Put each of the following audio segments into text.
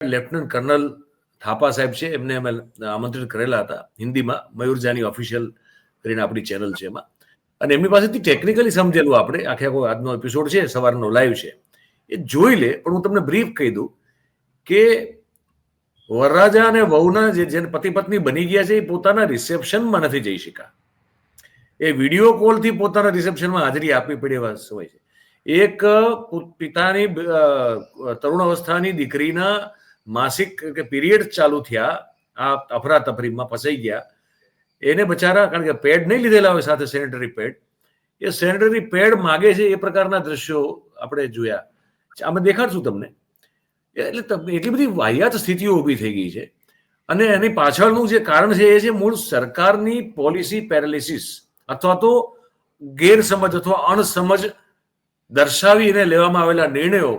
Lieutenant kernel Thapa સાહેબ છે, એમને અમે આમંત્રિત કરેલા હતા હિન્દીમાં મયુરજાની ઓફિશિયલ કરીને આપણી ચેનલ છે એમાં. અને એમની પાસેથી ટેકનિકલી સમજેલું આપણે, આખે આખો આજનો એપિસોડ છે, સવારનો લાઈવ છે. એ જોઈ લે, પણ હું તમને બ્રીફ કહી દઉં કે વરરાજા અને વહુના જે, જેને પતિ પત્ની બની ગયા છે, એ પોતાના રિસેપ્શનમાં નથી જઈ શકા એ વીડિયો કોલથી પોતાના રિસેપ્શનમાં હાજરી આપવી પડે એવા સમય છે. એક પિતાની તરુણ અવસ્થાની દીકરીના માસિક કે પીરિયડ ચાલુ થયા, આ અફરાતફરીમાં ફસાઈ ગયા. એને બચારા, કારણ કે પેડ નહીં લીધેલા હોય સાથે સેનેટરી પેડ એ સેનેટરી પેડ માગે છે એ પ્રકારના દ્રશ્યો આપણે જોયા. આમાં દેખાડશું તમને. એટલે એટલી બધી વાહિયાત સ્થિતિઓ ઊભી થઈ ગઈ છે. અને એની પાછળનું જે કારણ છે એ છે મૂળ સરકારની પોલિસી પેરાલિસિસ અથવા તો ગેરસમજ અથવા અણસમજ દર્શાવીને લેવામાં આવેલા નિર્ણયો.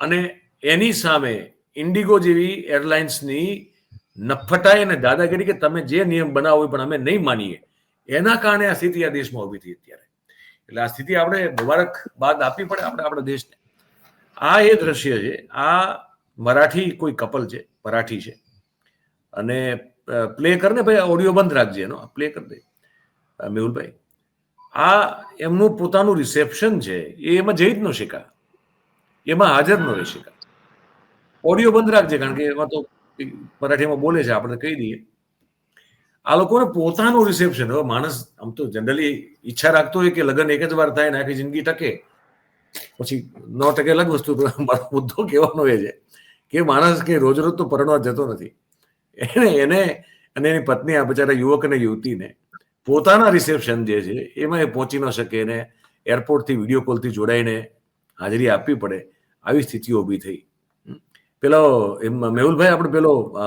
અને એની સામે ઇન્ડિગો જેવી એરલાઇન્સની નફટાઈ અને દાદાગીરી કે તમે જે નિયમ બનાવો પણ અમે નહીં માનીએ. એના કારણે આ સ્થિતિ આ દેશમાં ઊભી થઈ અત્યારે. એટલે આ સ્થિતિ આપણે મુબારક બાદ આપવી પડે આપણે આપણા દેશને. આ એ દ્રશ્ય છે, આ મરાઠી કોઈ કપલ છે, મરાઠી છે. અને પ્લે કરને ભાઈ ઓડિયો બંધ રાખજે એનો પ્લે કરી દે. મેહુલભાઈ, આ એમનું પોતાનું રિસેપ્શન છે, એ એમાં જઈ જ ન શકા એમાં હાજર ન રહી શકા ઓડિયો બંધ રાખજે, કારણ કે એમાં તો મરાઠીમાં બોલે છે, આપણે કહી દઈએ. આ લોકોને પોતાનું રિસેપ્શન હવે માણસ આમ તો જનરલી ઈચ્છા રાખતો હોય કે લગ્ન એક જ વાર થાય ને આખી જિંદગી ટકે. પછી ન ટકે અલગ વસ્તુ મારો મુદ્દો કહેવાનો એ છે કે માણસ કે રોજ રોજ તો પરણવા જતો નથી. એને એને અને એની પત્ની, આ બચારા યુવક અને યુવતીને પોતાના રિસેપ્શન જે છે, એમાં એ પહોંચી ન શકે એને એરપોર્ટથી વીડિયો કોલથી જોડાઈને હાજરી આપવી પડે, આવી સ્થિતિઓ ઊભી થઈ. પેલો એમ મેહુલભાઈ આપણે પેલો અ,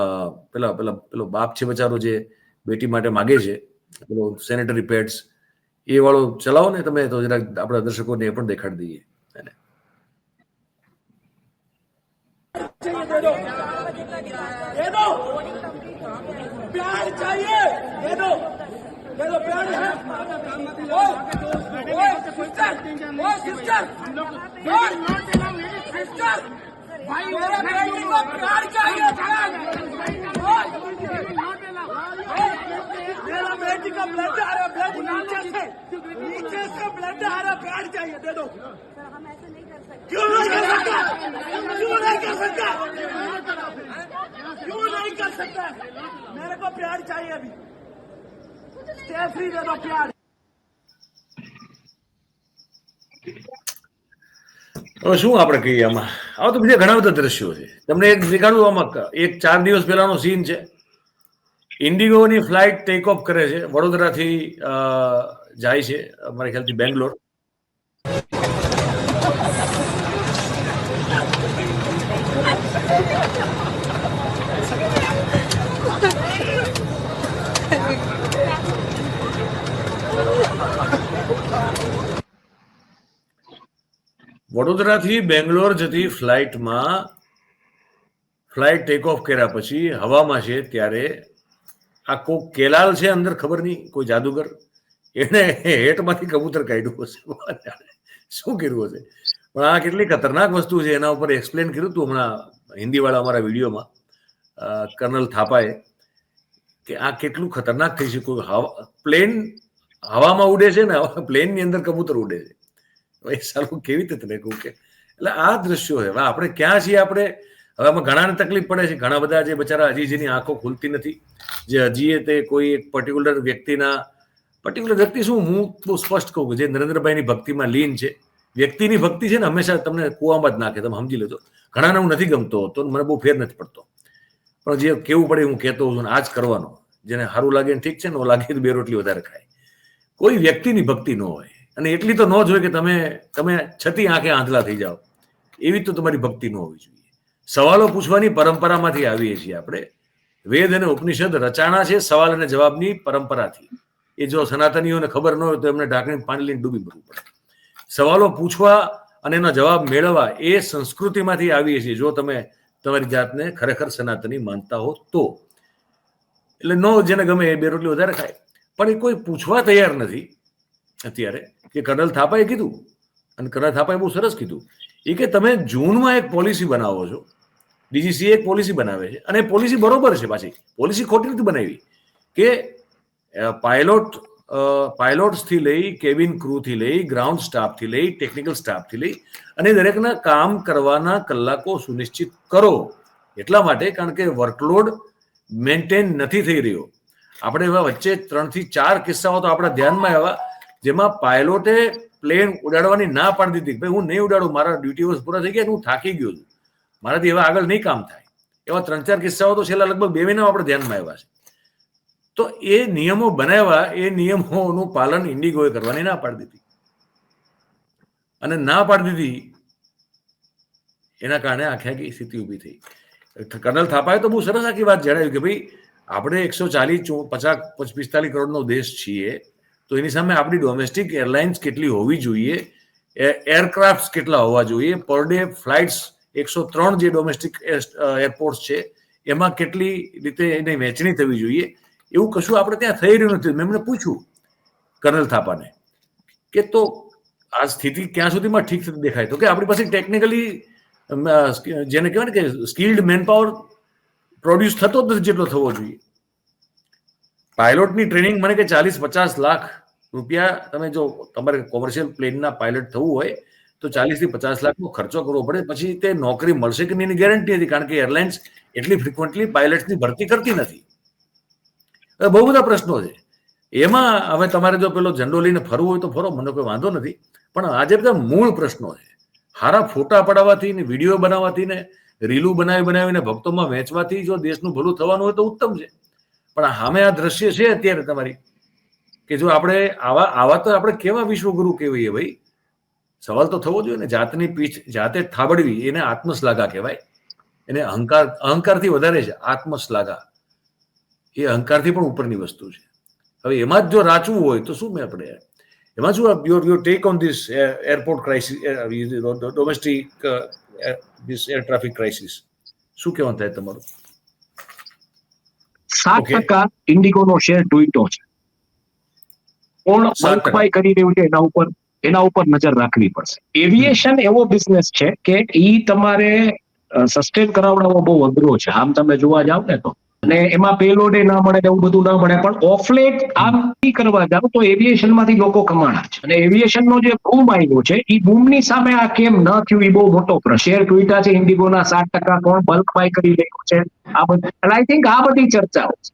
પેલા પેલા પેલો બાપ છે બચારો જે બેટી માટે માગે છે પેલો સેનેટરી પેડ્સ એ વાળો ચલાવો ને તમે તો જરાક આપણા દર્શકોને એ પણ દેખાડી દઈએ એને चाहिए दे दो दे दो प्यार चाहिए दे दो दे दो प्यार है ओ ओ सिस्टर ओ सिस्टर ओ सिस्टर भाई मेरा बेटी को प्यार चाहिए प्यार ओ, मेरा बेटी का ब्लड आ रहा ब्लड नीचे से नीचे से ब्लड आ रहा प्यार चाहिए दे दो सर हम ऐसे नहीं कर सकते क्यों नहीं कर सकता क्यों नहीं कर सकता क्यों नहीं कर सकता मेरे को प्यार चाहिए अभी स्टे फ्री दे दो प्यार હવે શું આપણે કહીએ આમાં આવા તો બીજા ઘણા બધા દ્રશ્યો છે. તમને એક દેખાડું આમાં એક ચાર દિવસ પહેલાનો સીન છે. ઇન્ડિગોની ફ્લાઇટ ટેક ઓફ કરે છે. વડોદરાથી જાય છે, મારા ખ્યાલથી બેંગ્લોર. વડોદરાથી બેંગ્લોર જતી ફ્લાઇટમાં ફ્લાઇટ ટેક ઓફ કર્યા પછી હવામાં છે ત્યારે આ કોક કેલાલ છે અંદર ખબર નહીં, કોઈ જાદુગર. એને હેઠમાંથી કબૂતર કાઢ્યું હશે. શું કર્યું હશે? પણ આ કેટલી ખતરનાક વસ્તુ છે, એના ઉપર એક્સપ્લેન કર્યું હતું હમણાં હિન્દીવાળા અમારા વિડીયોમાં કર્નલ થાપાએ, કે આ કેટલું ખતરનાક થઈ શકે પ્લેન હવામાં ઉડે છે ને, પ્લેનની અંદર કબૂતર ઉડે છે. એ કેવી રીતે તને કહું કે, એટલે આ દ્રશ્યો હવે આપણે ક્યાં છીએ આપણે? હવે આમાં ઘણાને તકલીફ પડે છે. ઘણા બધા જે બચારા હજી જેની આંખો ખુલતી નથી. જે હજી તે કોઈ એક પર્ટિક્યુલર વ્યક્તિના પર્ટિક્યુલર વ્યક્તિ શું હું બહુ સ્પષ્ટ કહું કે જે નરેન્દ્રભાઈની ભક્તિમાં લીન છે. વ્યક્તિની ભક્તિ છે ને હંમેશા તમને કુવામાં જ નાખે. તમે સમજી લેજો. ઘણાને હું નથી ગમતો, તો મને બહુ ફેર નથી પડતો. પણ જે કેવું પડે હું કહેતો છું આ જ કરવાનો. જેને સારું લાગે ઠીક છે ને લાગે તો બે રોટલી વધારે ખાય. કોઈ વ્યક્તિની ભક્તિ ન હોય. અને એટલી તો ન હોય કે તમે તમે છતી આંખે આંધળા થઈ જાઓ. એવી તો તમારી ભક્તિ ન હોવી જોઈએ. સવાલો પૂછવાની પરંપરામાંથી આવીએ છીએ આપણે. વેદ અને ઉપનિષદ રચાણા છે સવાલ અને જવાબની પરંપરાથી. એ જો સનાતનીઓને ખબર ન હોય તો એમને ઢાંકણી પાણી લઈને ડૂબી મરવું પડે. સવાલો પૂછવા અને એનો જવાબ મેળવવા એ સંસ્કૃતિમાંથી આવીએ છીએ. જો તમે તમારી જાતને ખરેખર સનાતની માનતા હો તો. એટલે નો જેને ગમે એ બે રોટલી વધારે ખાય. પણ એ કોઈ પૂછવા તૈયાર નથી. અત્યારે, કે કર્નલ થાપાએ કીધું અને કર્નલ થાપાએ બહુ સરસ કીધું. એ કે તમે જૂનમાં એક પોલિસી બનાવો છો. ડીજીસી એક પોલિસી બનાવે છે અને પોલિસી બરોબર છે પાછી. પોલિસી ખોટી રીતે બનાવી. કે પાયલોટ પાયલોટ્સથી લઈ, કેબિન ક્રૂથી લઈ, ગ્રાઉન્ડ સ્ટાફથી લઈ, ટેકનિકલ સ્ટાફથી લઈ અને દરેકના કામ કરવાના કલાકો સુનિશ્ચિત કરો. એટલા માટે કારણ કે વર્કલોડ મેન્ટેન નથી થઈ રહ્યો. આપણે એવા વચ્ચે ત્રણથી ચાર કિસ્સાઓ તો આપણા ધ્યાનમાં આવ્યા. જેમાં પાયલોટે પ્લેન ઉડાડવાની ના પાડી દીધી ભાઈ હું નહીં ઉડાડું, મારા ડ્યુટી વર્ષ પૂરા થઈ ગયા હું થાકી ગયો છું. મારાથી એવા આગળ નહીં કામ થાય. એવા ત્રણ ચાર કિસ્સાઓ તો છેલ્લા લગભગ બે મહિનામાં આપણે ધ્યાનમાં આવ્યા છે. તો એ નિયમો બનાવ્યા, એ નિયમોનું પાલન ઇન્ડિગોએ કરવાની ના પાડી દીધી. અને ના પાડી દીધી, એના કારણે આખી આખી સ્થિતિ ઊભી થઈ. કર્નલ થાપાએ તો બહુ સરસ આખી વાત જણાવ્યું કે ભાઈ, આપણે એકસો ચાલીસ પચાસ પિસ્તાલીસ કરોડનો દેશ છીએ. તો એની સામે આપણી ડોમેસ્ટિક એરલાઇન્સ કેટલી હોવી જોઈએ? એરક્રાફ્ટ કેટલા હોવા જોઈએ? પર ડે ફ્લાઇટ્સ એકસો ત્રણ જે ડોમેસ્ટિક એરપોર્ટ છે, એમાં કેટલી રીતે એની વહેંચણી થવી જોઈએ? એવું કશું આપણે ત્યાં થઈ રહ્યું નથી. મેં એમને પૂછ્યું કર્નલ થાપાને કે તો આ સ્થિતિ ક્યાં સુધીમાં ઠીક થતી દેખાય? તો કે આપણી પાસે ટેકનિકલી જેને કહેવાય ને કે સ્કિલ્ડ મેનપાવર પ્રોડ્યુસ થતો જ નથી જેટલો થવો જોઈએ. પાયલોટની ટ્રેનિંગ મને કે ચાલીસ પચાસ લાખ રૂપિયા તમે જો તમારે કોમર્શિયલ પ્લેનના પાયલટ થવું હોય, તો ચાલીસથી પચાસ લાખનો ખર્ચો કરવો પડે. પછી તે નોકરી મળશે કે નહીં એની ગેરંટી હતી, કારણ કે એરલાઇન્સ એટલી ફ્રિકવન્ટલી પાયલટની ભરતી કરતી નથી. બહુ બધા પ્રશ્નો છે. એમાં હવે તમારે જો પેલો ઝંડો લઈને ફરવું હોય તો ફરો, મને કોઈ વાંધો નથી. પણ આજે બધા મૂળ પ્રશ્નો છે. હારા ફોટા પડાવવાથી ને વીડિયો બનાવવાથી ને રીલું બનાવી બનાવીને ભક્તોમાં વેચવાથી જો દેશનું ભલું થવાનું હોય તો ઉત્તમ છે. પણ સામે આ દ્રશ્ય છે અત્યારે તમારી કે જો આપણે આવા આવા તો આપણે કેવા વિશ્વગુરુ કહેવાય ભાઈ? સવાલ તો થવો જોઈએ ને. જાતની પીઠ જાતે થાબડવી એને આત્મશ્લાઘા કહેવાય. એને અહંકાર અહંકારથી વધારે છે આત્મશ્લાઘા. એ અહંકારથી પણ ઉપરની વસ્તુ છે. હવે એમાં જ જો રાચવું હોય તો શું મેં આપણે એમાં શું your your take on this airport crisis domestic this air traffic crisis શું કહેવાનું થાય તમારું? સાત. ટકા ઇન્ડિગોનો શેર તૂટ્યો છે કોણ બંકભાઈ. કરી રહ્યું છે એના ઉપર એના ઉપર નજર રાખવી પડશે એવિએશન એવો બિઝનેસ છે કે ઈ તમારે સસ્ટેન કરાવડાવવો બહુ અઘરો છે આમ તમે જોવા જાવ ને તો અને એમાં પેલોડે ના મળે એવું બધું ના મળે, પણ ઓફલેટ આમ કરવા જાવ તો એવિએશનમાંથી લોકો કમાણા છે. અને એવિએશન નો જે બૂમ આવ્યો છે એ બૂમની સામે આ કેમ ન થયું એ બહુ મોટો પ્રશ્ન. શેર તૂટ્યા છે ઇન્ડિગોના સાત ટકા કોણ બલ્ક બાય કરી રહ્યું છે, આ બધું. એટલે આઈ થિંક આ બધી ચર્ચાઓ છે.